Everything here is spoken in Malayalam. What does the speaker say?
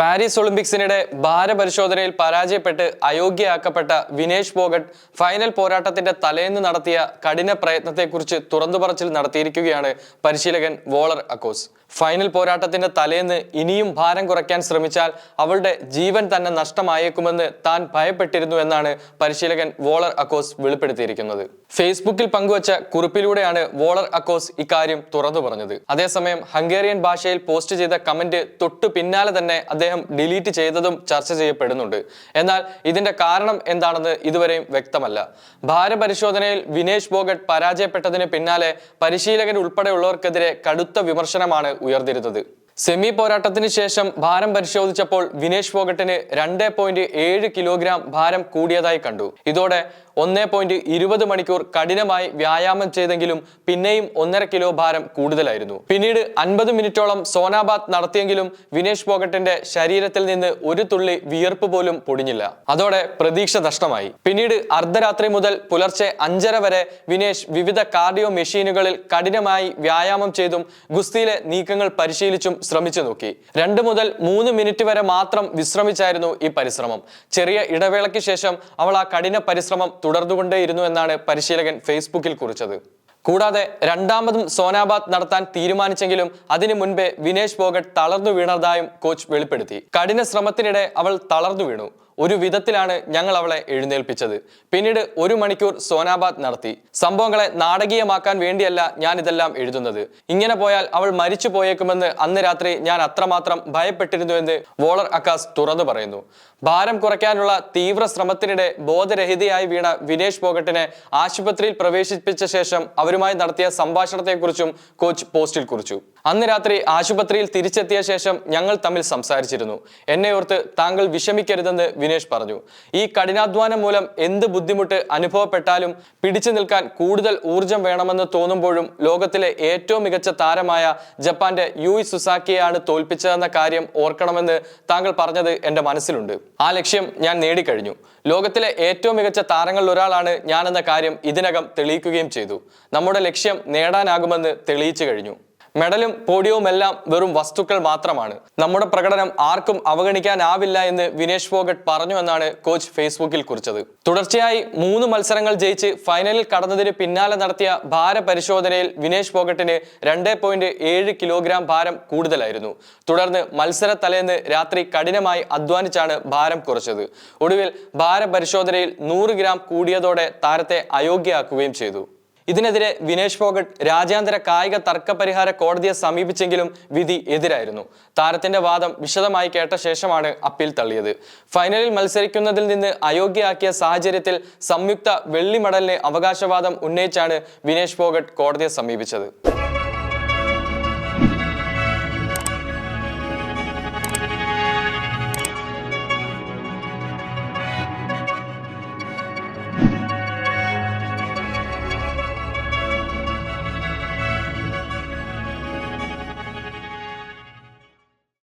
പാരീസ് ഒളിമ്പിക്സിനിടെ ഭാരപരിശോധനയിൽ പരാജയപ്പെട്ട് അയോഗ്യയാക്കപ്പെട്ട വിനേഷ് ഫോഗട്ട് ഫൈനൽ പോരാട്ടത്തിന്റെ തലേന്ന് നടത്തിയ കഠിന പ്രയത്നത്തെക്കുറിച്ച് തുറന്നു പറച്ചിൽ നടത്തിയിരിക്കുകയാണ് പരിശീലകൻ വോളർ അക്കോസ്. ഫൈനൽ പോരാട്ടത്തിന്റെ തലേന്ന് ഇനിയും ഭാരം കുറയ്ക്കാൻ ശ്രമിച്ചാൽ അവളുടെ ജീവൻ തന്നെ നഷ്ടമായേക്കുമെന്ന് താൻ ഭയപ്പെട്ടിരുന്നു എന്നാണ് പരിശീലകൻ വോളർ അക്കോസ് വെളിപ്പെടുത്തിയിരിക്കുന്നത്. ഫേസ്ബുക്കിൽ പങ്കുവച്ച കുറിപ്പിലൂടെയാണ് വോളർ അക്കോസ് ഇക്കാര്യം തുറന്നു പറഞ്ഞത്. അതേസമയം ഹംഗേറിയൻ ഭാഷയിൽ പോസ്റ്റ് ചെയ്ത കമന്റ് തൊട്ടു പിന്നാലെ തന്നെ അദ്ദേഹം ഡിലീറ്റ് ചെയ്തതും ചർച്ച ചെയ്യപ്പെടുന്നുണ്ട്. എന്നാൽ ഇതിന്റെ കാരണം എന്താണെന്ന് ഇതുവരെയും വ്യക്തമല്ല. ഭാരപരിശോധനയിൽ വിനേഷ് ബോഗട്ട് പരാജയപ്പെട്ടതിന് പിന്നാലെ പരിശീലകൻ ഉൾപ്പെടെയുള്ളവർക്കെതിരെ കടുത്ത വിമർശനമാണ് ഉയർന്നിരുന്നത്. സെമി പോരാട്ടത്തിന് ശേഷം ഭാരം പരിശോധിച്ചപ്പോൾ വിനേഷ് ഫോഗട്ടിന് രണ്ട് പോയിന്റ് ഏഴ് കിലോഗ്രാം ഭാരം കൂടിയതായി കണ്ടു. ഇതോടെ ഒന്നേ പോയിന്റ് ഇരുപത് മണിക്കൂർ കഠിനമായി വ്യായാമം ചെയ്തെങ്കിലും പിന്നെയും ഒന്നര കിലോ ഭാരം കൂടുതലായിരുന്നു. പിന്നീട് അൻപത് മിനിറ്റോളം സോനാബാദ് നടത്തിയെങ്കിലും വിനേഷ് ഫോഗട്ടിന്റെ ശരീരത്തിൽ നിന്ന് ഒരു തുള്ളി വിയർപ്പ് പോലും പൊടിഞ്ഞില്ല. അതോടെ പ്രതീക്ഷ നഷ്ടമായി. പിന്നീട് അർദ്ധരാത്രി മുതൽ പുലർച്ചെ അഞ്ചര വരെ വിനേഷ് വിവിധ കാർഡിയോ മെഷീനുകളിൽ കഠിനമായി വ്യായാമം ചെയ്തും ഗുസ്തിയിലെ നീക്കങ്ങൾ പരിശീലിച്ചും ശ്രമിച്ചു നോക്കി. രണ്ട് മുതൽ മൂന്ന് മിനിറ്റ് വരെ മാത്രം വിശ്രമിച്ചായിരുന്നു ഈ പരിശ്രമം. ചെറിയ ഇടവേളയ്ക്ക് ശേഷം അവൾ ആ കഠിന പരിശ്രമം തുടർന്നുകൊണ്ടേയിരുന്നു എന്നാണ് പരിശീലകൻ ഫേസ്ബുക്കിൽ കുറിച്ചത്. കൂടാതെ രണ്ടാമതും സോനാബാദ് നടത്താൻ തീരുമാനിച്ചെങ്കിലും അതിനു മുൻപേ വിനേഷ് ഫോഗട്ട് തളർന്നു വീണതായും കോച്ച് വെളിപ്പെടുത്തി. കഠിന ശ്രമത്തിനിടെ അവൾ തളർന്നു വീണു. ഒരു വിധത്തിലാണ് ഞങ്ങൾ അവളെ എഴുന്നേൽപ്പിച്ചത്. പിന്നീട് ഒരു മണിക്കൂർ സോനാബാദ് നടത്തി. സംഭവങ്ങളെ നാടകീയമാക്കാൻ വേണ്ടിയല്ല ഞാൻ ഇതെല്ലാം എഴുതുന്നത്. ഇങ്ങനെ പോയാൽ അവൾ മരിച്ചു പോയേക്കുമെന്ന് അന്ന് രാത്രി ഞാൻ അത്രമാത്രം ഭയപ്പെട്ടിരുന്നു എന്ന് വോളർ അക്കാസ് തുറന്നു പറയുന്നു. ഭാരം കുറയ്ക്കാനുള്ള തീവ്ര ശ്രമത്തിനിടെ ബോധരഹിതയായി വീണ വിനേഷ് പോകട്ടിനെ ആശുപത്രിയിൽ പ്രവേശിപ്പിച്ച ശേഷം അവരുമായി നടത്തിയ സംഭാഷണത്തെക്കുറിച്ചും കോച്ച് പോസ്റ്റിൽ കുറിച്ചു. അന്ന് രാത്രി ആശുപത്രിയിൽ തിരിച്ചെത്തിയ ശേഷം ഞങ്ങൾ തമ്മിൽ സംസാരിച്ചിരുന്നു. എന്നെ ഓർത്ത് താങ്കൾ വിഷമിക്കരുതെന്ന് വിനേഷ് പറഞ്ഞു. ഈ കഠിനാധ്വാനം മൂലം എന്ത് ബുദ്ധിമുട്ട് അനുഭവപ്പെട്ടാലും പിടിച്ചു നിൽക്കാൻ കൂടുതൽ ഊർജം വേണമെന്ന് തോന്നുമ്പോഴും ലോകത്തിലെ ഏറ്റവും മികച്ച താരമായ ജപ്പാന്റെ യു സുസാക്കിയെയാണ് തോൽപ്പിച്ചതെന്ന കാര്യം ഓർക്കണമെന്ന് താങ്കൾ പറഞ്ഞത് എന്റെ മനസ്സിലുണ്ട്. ആ ലക്ഷ്യം ഞാൻ നേടിക്കഴിഞ്ഞു. ലോകത്തിലെ ഏറ്റവും മികച്ച താരങ്ങളിൽ ഒരാളാണ് ഞാനെന്ന കാര്യം ഇതിനകം തെളിയിക്കുകയും ചെയ്തു. നമ്മുടെ ലക്ഷ്യം നേടാനാകുമെന്ന് തെളിയിച്ചു കഴിഞ്ഞു. മെഡലും പോഡിയവും എല്ലാം വെറും വസ്തുക്കൾ മാത്രമാണ്. നമ്മുടെ പ്രകടനം ആർക്കും അവഗണിക്കാനാവില്ല എന്ന് വിനേഷ് ഫോഗട്ട് പറഞ്ഞു എന്നാണ് കോച്ച് ഫേസ്ബുക്കിൽ കുറിച്ചത്. തുടർച്ചയായി മൂന്ന് മത്സരങ്ങൾ ജയിച്ച് ഫൈനലിൽ കടന്നതിന് പിന്നാലെ നടത്തിയ ഭാരപരിശോധനയിൽ വിനേഷ് ഫോഗട്ടിന് രണ്ട് പോയിന്റ് ഏഴ് കിലോഗ്രാം ഭാരം കൂടുതലായിരുന്നു. തുടർന്ന് മത്സര തലേന്ന് രാത്രി കഠിനമായി അധ്വാനിച്ചാണ് ഭാരം കുറച്ചത്. ഒടുവിൽ ഭാരപരിശോധനയിൽ നൂറ് ഗ്രാം കൂടിയതോടെ താരത്തെ അയോഗ്യയാക്കുകയും ചെയ്തു. ഇതിനെതിരെ വിനേഷ് ഫോഗട്ട് രാജ്യാന്തര കായിക തർക്ക പരിഹാര കോടതിയെ സമീപിച്ചെങ്കിലും വിധി എതിരായിരുന്നു. താരത്തിന്റെ വാദം വിശദമായി കേട്ട ശേഷമാണ് അപ്പീൽ തള്ളിയത്. ഫൈനലിൽ മത്സരിക്കുന്നതിൽ നിന്ന് അയോഗ്യയാക്കിയ സാഹചര്യത്തിൽ സംയുക്ത വെള്ളി മെഡലിന് അവകാശവാദം ഉന്നയിച്ചാണ് വിനേഷ് ഫോഗട്ട് കോടതിയെ സമീപിച്ചത്.